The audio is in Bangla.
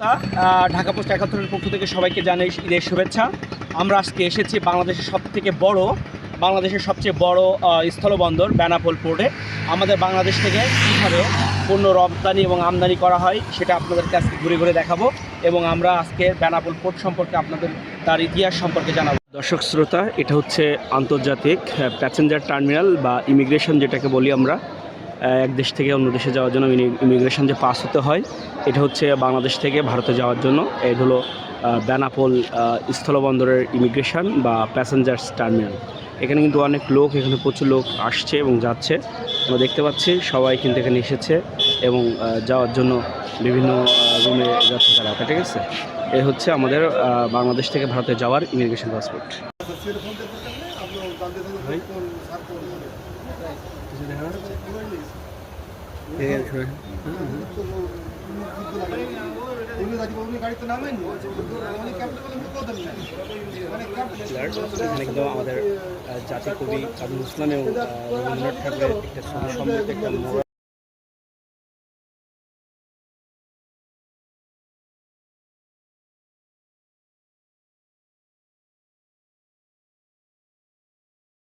আহ, ঢাকা পোস্ট একাত্তরের পক্ষ থেকে সবাইকে জানাই ঈদের শুভেচ্ছা। আমরা আজকে এসেছি বাংলাদেশের সব থেকে বড় বাংলাদেশের সবচেয়ে বড় স্থলবন্দর বেনাপোল পোর্টে। আমাদের বাংলাদেশ থেকে কীভাবে পণ্য রপ্তানি এবং আমদানি করা হয় সেটা আপনাদেরকে আজকে ঘুরে ঘুরে দেখাবো এবং আমরা আজকে বেনাপোল পোর্ট সম্পর্কে আপনাদের তার ইতিহাস সম্পর্কে জানাব। দর্শক শ্রোতা এটা হচ্ছে আন্তর্জাতিক প্যাসেঞ্জার টার্মিনাল বা ইমিগ্রেশন যেটাকে বলি আমরা। এক দেশ থেকে অন্য দেশে যাওয়ার জন্য ইমিগ্রেশন যে পাস হতে হয়, এটা হচ্ছে বাংলাদেশ থেকে ভারতে যাওয়ার জন্য। এটা হলো বেনাপোল স্থলবন্দরের ইমিগ্রেশন বা প্যাসেঞ্জার্স টার্মিনাল এখানে কিন্তু অনেক লোক, এখানে প্রচুর লোক আসছে এবং যাচ্ছে। আমরা দেখতে পাচ্ছি সবাই কিন্তু এখানে এসেছে এবং যাওয়ার জন্য বিভিন্ন রুমে যাচ্ছে তারা, ঠিক আছে? এ হচ্ছে আমাদের বাংলাদেশ থেকে ভারতে যাওয়ার ইমিগ্রেশন পাসপোর্ট আমাদের জাতি কবি কাজী ইসলামেও রবীন্দ্রনাথ ঠাকুরের একটা ছবি সম্পর্কে একটা